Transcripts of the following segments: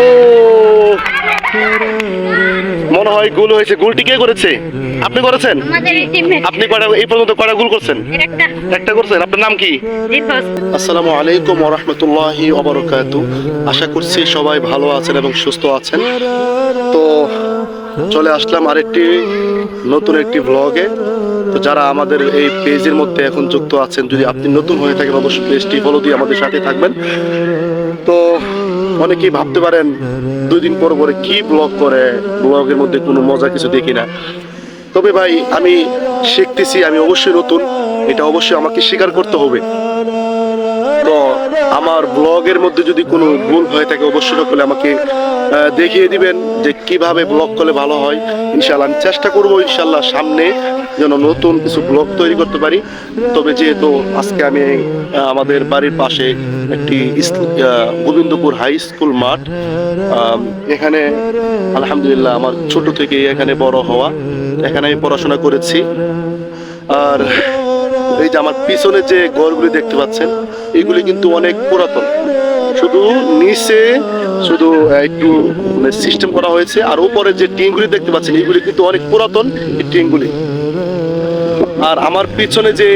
ও মনে হয় গোল হয়েছে। গোলটি কে করেছে? আপনি করেছেন? আপনি কয়টা এই পর্যন্ত কয়টা গোল করছেন? একটা। একটা করছেন? আপনার নাম কি? আসসালামু আলাইকুম ওরহমতুল্লাহি ওবরকাত আশা করছি সবাই ভালো আছেন এবং সুস্থ আছেন। তো চলে আসলাম আরেকটি নতুন একটি ব্লগে তো যারা আমাদের এই পেজের মধ্যে এখন যুক্ত আছেন যদি আপনি নতুন হয়ে থাকেন অবশ্যই পেজটি ফলো দিয়ে আমাদের সাথে থাকবেন। তো অনেকেই ভাবতে পারেন, দুই দিন পর পরে কি ব্লগ করে ব্লগের মধ্যে কোনো মজা কিছু দেখি না। তবে ভাই, আমি শিখতেছি, আমি অবশ্যই নতুন, এটা অবশ্যই আমাকে স্বীকার করতে হবে। তো আমার ব্লগের মধ্যে যদি কোনো ভুল হয়ে থাকে, অবশ্যই সকলে আমাকে দেখিয়ে দিবেন যে কীভাবে ব্লগ করলে ভালো হয়। ইনশাল্লাহ আমি চেষ্টা করব ইনশাল্লাহ সামনে যেন নতুন কিছু ব্লগ তৈরি করতে পারি। তবে যেহেতু আজকে আমি আমাদের বাড়ির পাশে একটি গোবিন্দপুর হাই স্কুল মাঠ এখানে আলহামদুলিল্লাহ আমার ছোট থেকে এখানে বড় হওয়া, এখানে আমি পড়াশোনা করেছি। আর এই যে আমার পিছনে যে ঘরগুলি দেখতে পাচ্ছেন, এগুলি কিন্তু অনেক পুরাতন। শুধু নিচে, শুধু একটু সিস্টেম করা হয়েছে, আর উপরে যে টিনগুলি দেখতে পাচ্ছেন, এগুলি কিন্তু অনেক পুরাতন, এই টিনগুলি। আর আমার পিছনে যে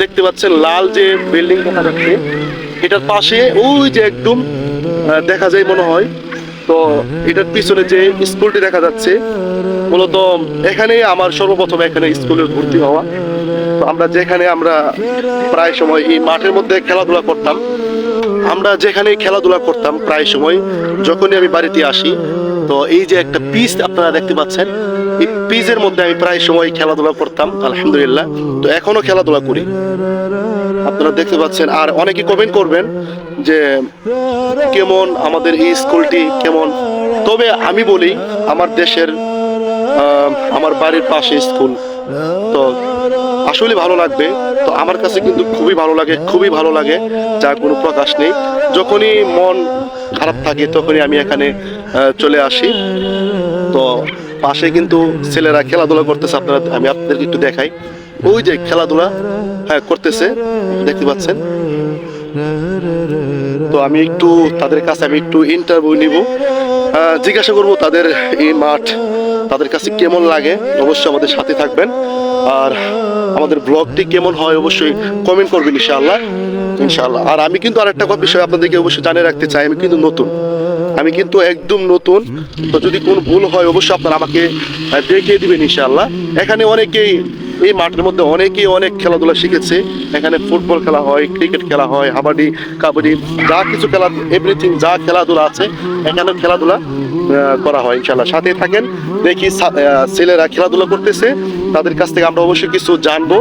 দেখতে পাচ্ছেন, লাল যে বিল্ডিং দেখা যাচ্ছে এটার পাশে ওই যে একদম দেখা যায় মনে হয়। তো এটার পিছনে যে স্কুলটি দেখা যাচ্ছে, মূলত এখানেই আমার সর্বপ্রথম এখানে স্কুলে ভর্তি হওয়া। তো আমরা যেখানে আমরা প্রায় সময় এই মাঠের মধ্যে খেলাধুলা করতাম, আমরা যেখানে খেলাধুলা করতাম প্রায় সময়, যখনই আমি বাড়িতে আসি, তো এই যে একটা পিচ আপনারা দেখতে পাচ্ছেন পিচের মধ্যে আমি প্রায় সময় খেলাধুলা করতাম, আলহামদুলিল্লাহ। তো এখনও খেলাধুলা করি। আপনারা দেখতে পাচ্ছেন, আর অনেকে কমেন্ট করবেন যে, কেমন আমাদের এই স্কুলটি, কেমন? তবে আমি বলি, আমার দেশের আমার বাড়ির পাশে স্কুল। তো আসলে ভালো লাগবে। তো আমার কাছে কিন্তু খুবই ভালো লাগে, খুবই ভালো লাগে যা কোনো প্রকাশ নেই। যখনই মন খারাপ থাকে, তখনই আমি এখানে চলে আসি। তো পাশে কিন্তু ছেলেরা খেলাধুলা করতেছে। আপনারা, আমি আপনাদেরকে একটু দেখাই। ওই যে খেলাধুলা হ্যাঁ করতেছে, দেখতে পাচ্ছেন। তো আমি একটু তাদের কাছে, আমি একটু ইন্টারভিউ নিব। জিজ্ঞাসা করব তাদের এই মাঠ, তাদের কাছে কেমন লাগে? অবশ্যই আমাদের সাথে থাকবেন। আর আমাদের ব্লগটি কেমন হয় অবশ্যই কমেন্ট করবেন ইনশাআল্লাহ। ইনশাআল্লাহ। আর আমি কিন্তু আরেকটা বিষয় আপনাদেরকে অবশ্যই জানিয়ে রাখতে চাই, আমি কিন্তু নতুন। আমি কিন্তু একদম নতুন। তো যদি কোনো ভুল হয়, অবশ্যই আপনারা আমাকে দেখিয়ে দিবেন ইনশাআল্লাহ। এখানে অনেকেই, এই মাঠের মধ্যে অনেকেই অনেক খেলাধুলা শিখেছে। এখানে ফুটবল খেলা হয়, ক্রিকেট খেলা হয়, হাবাডি, কাবাডি, যা কিছু খেলা এভরিথিং যা খেলাধুলা আছে, এখানে খেলাধুলা করা হয় ইনশাল্লাহ সাথে থাকেন, দেখি ছেলেরা খেলাধুলা করতেছে। তাদের কাছ থেকে আমরা অবশ্যই কিছু জানব,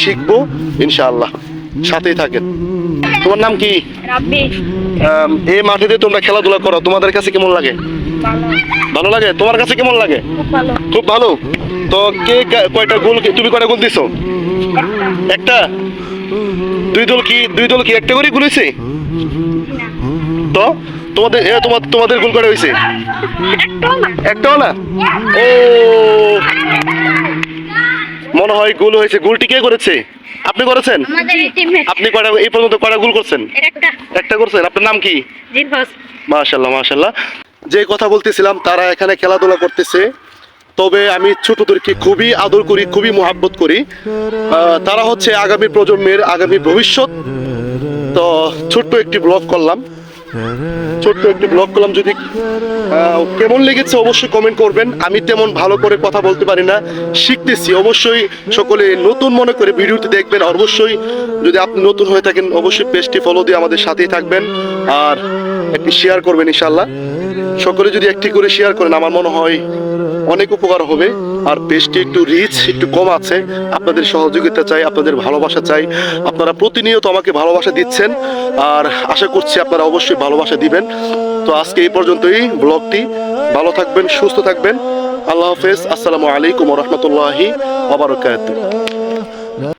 শিখব ইনশাআল্লাহ। সাথেই থাকেন। তোমার নাম কি? এই মাঠেতে তোমরা খেলাধুলা করো তোমাদের কাছে কেমন লাগে? ভালো। লাগে? তোমার কাছে কেমন লাগে? খুব ভালো। তো কে কয়টা গোল তুমি কয়টা গোল দিছো? একটা? দুই দল কি দুই দল কি একটা করে গোল তো? তোমাদের এ তোমার তোমাদের গোল কয়টা হয়েছে একটাও না। ও মনে হয় গোল হয়েছে। গোলটি কে করেছে? আপনি করেছেন? আপনি কয়টা এই পর্যন্ত কয়টা গোল করছেন? একটা। একটা করছেন? আপনার নাম কি? মাশাল্লাহ মাশাল্লাহ যে কথা বলতেছিলাম তারা এখানে খেলাধুলা করতেছে। তবে আমি ছোটদেরকে খুবই আদর করি খুবই মোহাব্বত করি। তারা হচ্ছে আগামী প্রজন্মের আগামী ভবিষ্যৎ। তো ছোট্ট একটি ব্লগ করলাম। ছোট্ট একটি করলাম যদি কেমন লেগেছে অবশ্যই কমেন্ট করবেন। আমি তেমন ভালো করে কথা বলতে পারি না, শিখতেছি। অবশ্যই সকলে নতুন মনে করে ভিডিওটি দেখবেন। অবশ্যই যদি আপনি নতুন হয়ে থাকেন, অবশ্যই পেজটি ফলো দিয়ে আমাদের সাথেই থাকবেন আর একটি শেয়ার করবেন ইনশাল্লাহ সকলে যদি একটি করে শেয়ার করেন, আমার মনে হয় অনেক উপকার হবে। আর পেস্টটি একটু রিচ একটু কম আছে। আপনাদের সহযোগিতা চাই, আপনাদের ভালোবাসা চাই। আপনারা প্রতিনিয়ত আমাকে ভালোবাসা দিচ্ছেন। আর আশা করছি আপনারা অবশ্যই ভালোবাসা দিবেন। তো আজকে এই পর্যন্তই ব্লগটি। ভালো থাকবেন, সুস্থ থাকবেন। আল্লাহ হাফেজ। আসসালামু আলাইকুম রহমতুল্লাহি ওবরাকাতুহ